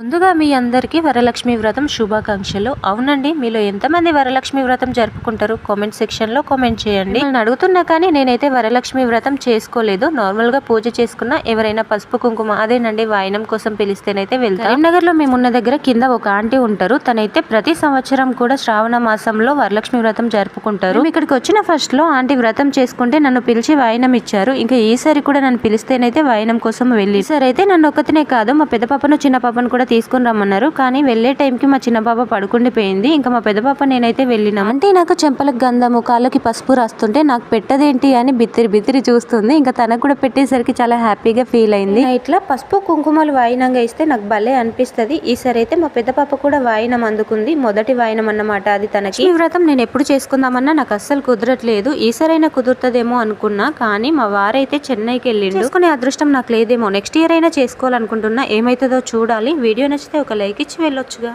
ముందుగా మీ అందరికీ వరలక్ష్మి వ్రతం శుభాకాంక్షలు. అవునండి మీలో ఎంతమంది వరలక్ష్మి వ్రతం జరుపుకుంటారు? కామెంట్ సెక్షన్లో కామెంట్ చేయండి. నేను అడుగుతున్నా కానీ నేనైతే వరలక్ష్మి వ్రతం చేసుకోలేదు. నార్మల్గా పూజ చేసుకున్న ఎవరైనా పసుపు కుంకుమ అదేనండి వాయనం కోసం పిలిస్తేనైతే వెళ్తాను కరీంనగర్లో మేము ఉన్న దగ్గర కింద ఒక ఆంటీ ఉంటారు. తనైతే ప్రతి సంవత్సరం కూడా శ్రావణ మాసంలో వరలక్ష్మి వ్రతం జరుపుకుంటారు. ఇక్కడికి వచ్చిన ఫస్ట్లో ఆంటీ వ్రతం చేసుకుంటే నన్ను పిలిచి వాయనం ఇచ్చారు. ఇంకా ఈసారి కూడా నన్ను పిలిస్తేనైతే వాయనం కోసం వెళ్ళి. ఈసారి అయితే నన్ను ఒక్కతినే కాదు మా పెద్ద పాపను చిన్న పాపను కూడా తీసుకుని రమ్మన్నారు. కానీ వెళ్ళే టైంకి మా చిన్న పాప పడుకుండిపోయింది ఇంకా మా పెద్ద పాప నేనైతే వెళ్ళినాం. అంటే నాకు చెంపలకు గంధము కాళ్ళకి పసుపు రాస్తుంటే నాకు పెట్టదేంటి అని బిత్తిరి బిత్తిరి చూస్తుంది. ఇంకా తనకు కూడా పెట్టేసరికి చాలా హ్యాపీగా ఫీల్ అయింది. ఇట్లా పసుపు కుంకుమలు వాయినంగా ఇస్తే నాకు భలే అనిపిస్తది. ఈసారి అయితే మా పెద్ద పాప కూడా వాయినం అందుకుంది. మొదటి వాయినం అన్నమాట అది తనకి. ఈ వ్రతం నేను ఎప్పుడు చేసుకుందామన్నా నాకు అస్సలు కుదరట్లేదు. ఈసారైనా కుదురుతుందేమో అనుకున్నా. కానీ మా వారైతే చెన్నైకి వెళ్ళిండు. చేసుకునే అదృష్టం నాకు లేదేమో. నెక్స్ట్ ఇయర్ అయినా చేసుకోవాలనుకుంటున్నా. ఏమైతుందో చూడాలి. వీడియో నచ్చితే ఒక లైక్ ఇచ్చి వెళ్ళొచ్చుగా.